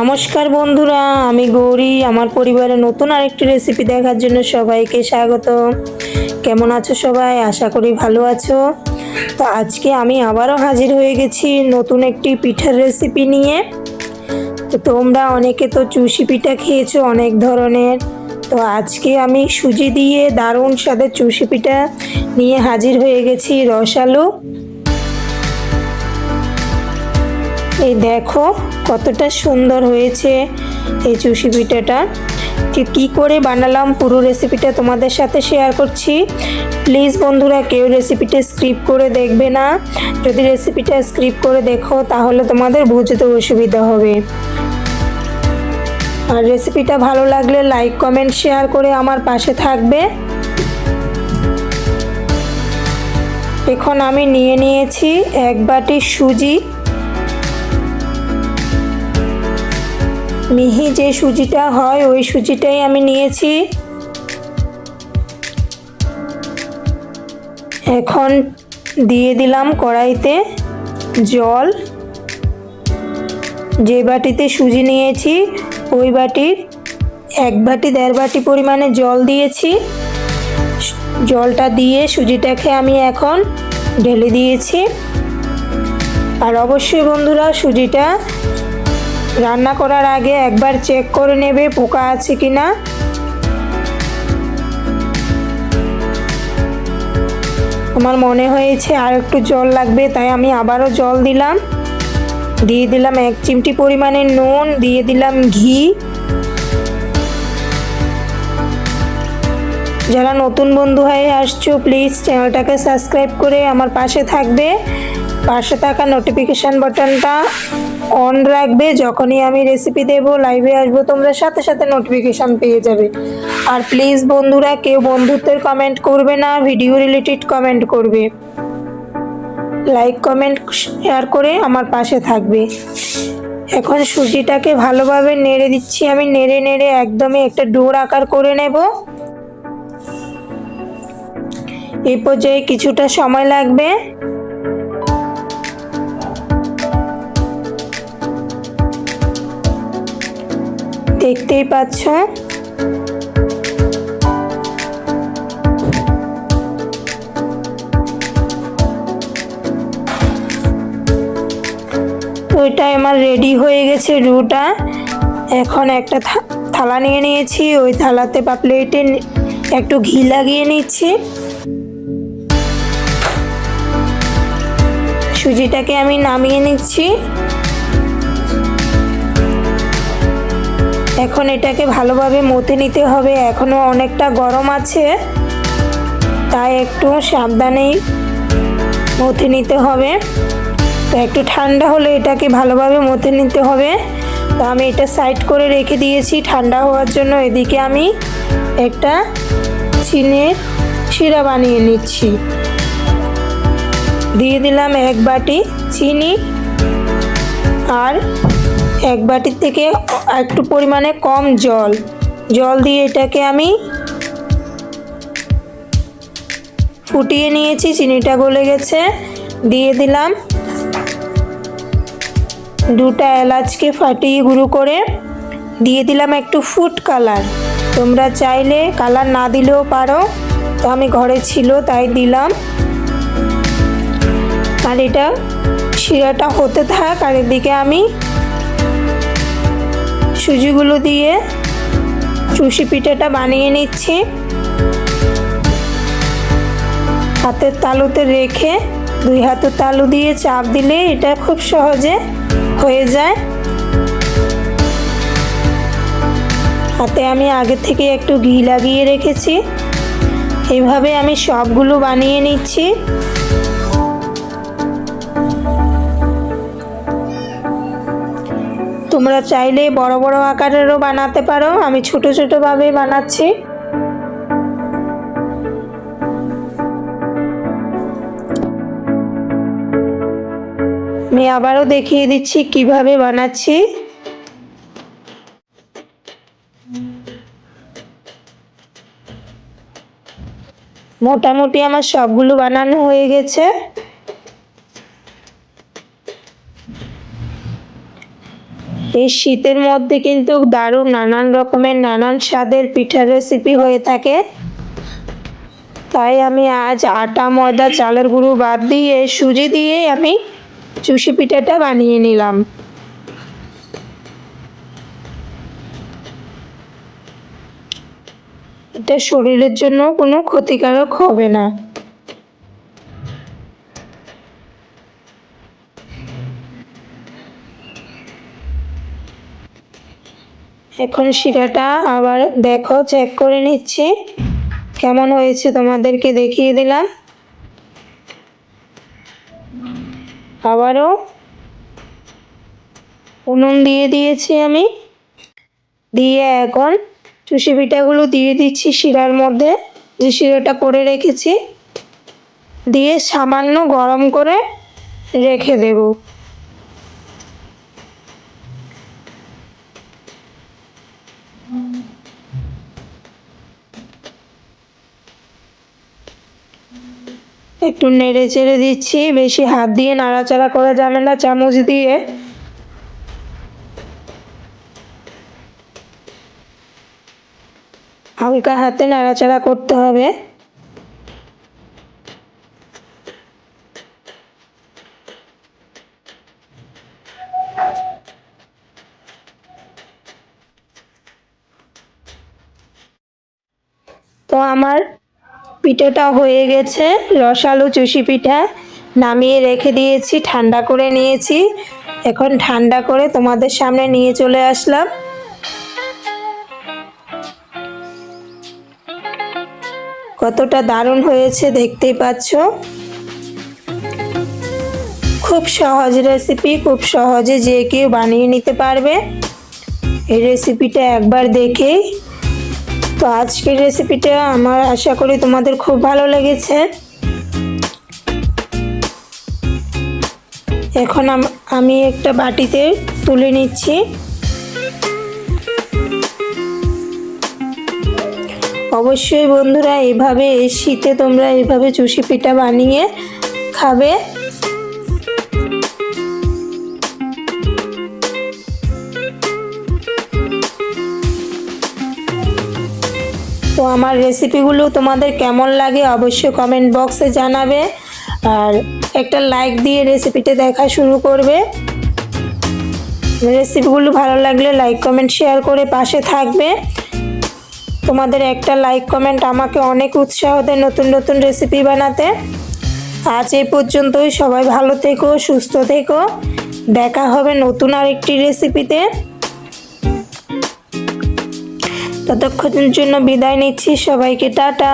নমস্কার বন্ধুরা, আমি গৌরী। আমার পরিবারের নতুন আরেকটি রেসিপি দেখার জন্য সবাইকে স্বাগত কেমন আছো সবাই? আশা করি ভালো আছো। তো আজকে আমি আবারও হাজির হয়ে গেছি নতুন একটি পিঠার রেসিপি নিয়ে। তো তোমরা অনেকে তো চুষি পিঠা খেয়েছো অনেক ধরনের। তো আজকে আমি সুজি দিয়ে দারুণ স্বাদের চুষি পিঠা নিয়ে হাজির হয়ে গেছি রসালু এই দেখো, কতটা সুন্দর হয়েছে এই চুষি পিঠাটা। কী করে বানালাম পুরো রেসিপিটা তোমাদের সাথে শেয়ার করছি। প্লিজ বন্ধুরা, কেউ রেসিপিটা স্ক্রিপ করে দেখবে না। যদি রেসিপিটা স্ক্রিপ করে দেখো, তাহলে তোমাদের বুঝতে অসুবিধা হবে। আর রেসিপিটা ভালো লাগলে লাইক কমেন্ট শেয়ার করে আমার পাশে থাকবে। এখন আমি নিয়ে নিয়েছি এক বাটি সুজি। মিহি যে সুজিটা হয়, ওই সুজিটাই আমি নিয়েছি। এখন দিয়ে দিলাম কড়াইতে জল। যে বাটিতে সুজি নিয়েছি, ওই বাটির এক বাটি, দেড় বাটি পরিমাণে জল দিয়েছি। জলটা দিয়ে সুজিটাকে আমি এখন ঢেলে দিয়েছি। আর অবশ্যই বন্ধুরা, সুজিটা রান্না করার আগে একবার চেক করে নেবে পোকা আছে কি না আমার মনে হয়েছে আর একটু জল লাগবে, তাই আমি আবারও জল দিলাম। দিয়ে দিলাম এক চিমটি পরিমাণে নুন, দিয়ে দিলাম ঘি। যারা নতুন বন্ধু হয়ে আসছো প্লিজ চ্যানেলটাকে সাবস্ক্রাইব করে আমার পাশে থাকবে। পাশে থাকা নোটিফিকেশান বাটনটা অন রাখবে। যখনই আমি রেসিপি দেব লাইভে আসব, তোমরা সাথে সাথে নোটিফিকেশান পেয়ে যাবে। আর প্লিজ বন্ধুরা, কেউ বন্ধুত্বের কমেন্ট করবে না ভিডিও রিলেটেড কমেন্ট করবে। লাইক কমেন্ট শেয়ার করে আমার পাশে থাকবে। এখন সুজিটাকে ভালোভাবে নেড়ে দিচ্ছি। আমি নেড়ে নেড়ে একদমই একটা ডোর আকার করে নেব। এই পর্যায়ে কিছুটা সময় লাগবে দেখতেই পাচ্ছ? ওইটা আমার রেডি হয়ে গেছে রুটা। এখন একটা থালা নিয়ে নিয়েছি, ওই থালাতে বা প্লেটে একটু ঘি লাগিয়ে নিচ্ছি। সুজিটাকে আমি নামিয়ে নিচ্ছি। এখন এটাকে ভালোভাবে মতে নিতে হবে। এখনও অনেকটা গরম আছে। তাই একটু সাবধানেই মথে নিতে হবে। তো একটু ঠান্ডা হলে এটাকে ভালোভাবে মথে নিতে হবে। তো আমি এটা সাইড করে রেখে দিয়েছি ঠান্ডা হওয়ার জন্য। এদিকে আমি একটা চিনের শিরা বানিয়ে নিচ্ছি। দিয়ে দিলাম এক বাটি চিনি আর এক বাটির থেকে একটু পরিমাণে কম জল। জল দিয়ে এটাকে আমি ফুটিয়ে নিয়েছি, চিনিটা গলে গেছে। দিয়ে দিলাম দুটা এলাচকে ফাটিয়ে গুঁড়ো করে। দিয়ে দিলাম একটু ফুড কালার তোমরা চাইলে কালার না দিলেও পারো। তো আমি ঘরে ছিল, তাই দিলাম। আর এটা শিরাটা হতে থাক, আর এদিকে আমি সুজিগুলো দিয়ে চুষি পিঠাটা বানিয়ে নিচ্ছি। হাতের তালুতে রেখে দুই হাতের তালু দিয়ে চাপ দিলে এটা খুব সহজে হয়ে যায়। হাতে আমি আগে থেকে একটু ঘি লাগিয়ে রেখেছি। এইভাবে আমি সবগুলো বানিয়ে নিচ্ছি। তোমরা চাইলে বড় বড় আকারেরও বানাতে পারো। আমি ছোট ছোটোভাবে বানাচ্ছি। আমি আবারও দেখিয়ে দিচ্ছি কীভাবে বানাচ্ছি। মোটামুটি আমার সবগুলো বানানো হয়ে গেছে। এই শীতের মধ্যে কিন্তু দারুণ নানান রকমের নানান স্বাদের পিঠার রেসিপি হয়ে থাকে। তাই আমি আজ আটা, ময়দা, চালের গুঁড়ো বাদ দিয়ে, সুজি দিয়ে আমি চুষি পিঠাটা বানিয়ে নিলাম। এটা শরীরের জন্য কোনো ক্ষতিকারক হবে না। এখন শিরাটা আবার দেখো চেক করে নিচ্ছি। কেমন হয়েছে তোমাদেরকে দেখিয়ে দিলাম। আবারও উনুন দিয়ে দিয়েছি আমি। দিয়ে এখন চুষি পিঠাগুলো দিয়ে দিচ্ছি শিরার মধ্যে, যে শিরাটা করে রেখেছি। দিয়ে সামান্য গরম করে রেখে দেবো। একটু নেড়ে চেড়ে দিচ্ছি, বেশি হাত দিয়ে নাড়াচাড়া করা যাবে না, চামচ দিয়ে। হালকা হাতে নাড়াচাড়া করতে হবে। তো আমার পিঠাটা হয়ে গেছে। রসালো চুষি পিঠা নামিয়ে রেখে দিয়েছি, ঠান্ডা করে নিয়েছি। এখন ঠান্ডা করে তোমাদের সামনে নিয়ে চলে আসলাম। কতটা দারুণ হয়েছে দেখতেই পাচ্ছ। খুব সহজ রেসিপি খুব সহজে যে কেউ বানিয়ে নিতে পারবে। এই রেসিপিটা একবার দেখেই তো আজকের রেসিপিটা আমার আশা করি তোমাদের খুব ভালো লেগেছে। এখন আম- একটা বাটিতে তুলে নিচ্ছি। অবশ্যই বন্ধুরা, এভাবে শীতে তোমরা এভাবে চুষি পিঠা বানিয়ে খাবে। তো আমার রেসিপিগুলো তোমাদের কেমন লাগে অবশ্যই কমেন্ট বক্সে জানাবে। আর একটা লাইক দিয়ে রেসিপিটা দেখা শুরু করবে। রেসিপিগুলো ভালো লাগলে লাইক কমেন্ট শেয়ার করে পাশে থাকবে। তোমাদের একটা লাইক কমেন্ট আমাকে অনেক উৎসাহ দেয় নতুন নতুন রেসিপি বানাতে। আজ এই পর্যন্তই, সবাই ভালো থেকো, সুস্থ থেকো। দেখা হবে নতুন আরেকটি রেসিপিতে ততক্ষণের জন্য বিদায় নিচ্ছি। সবাইকে টাটা।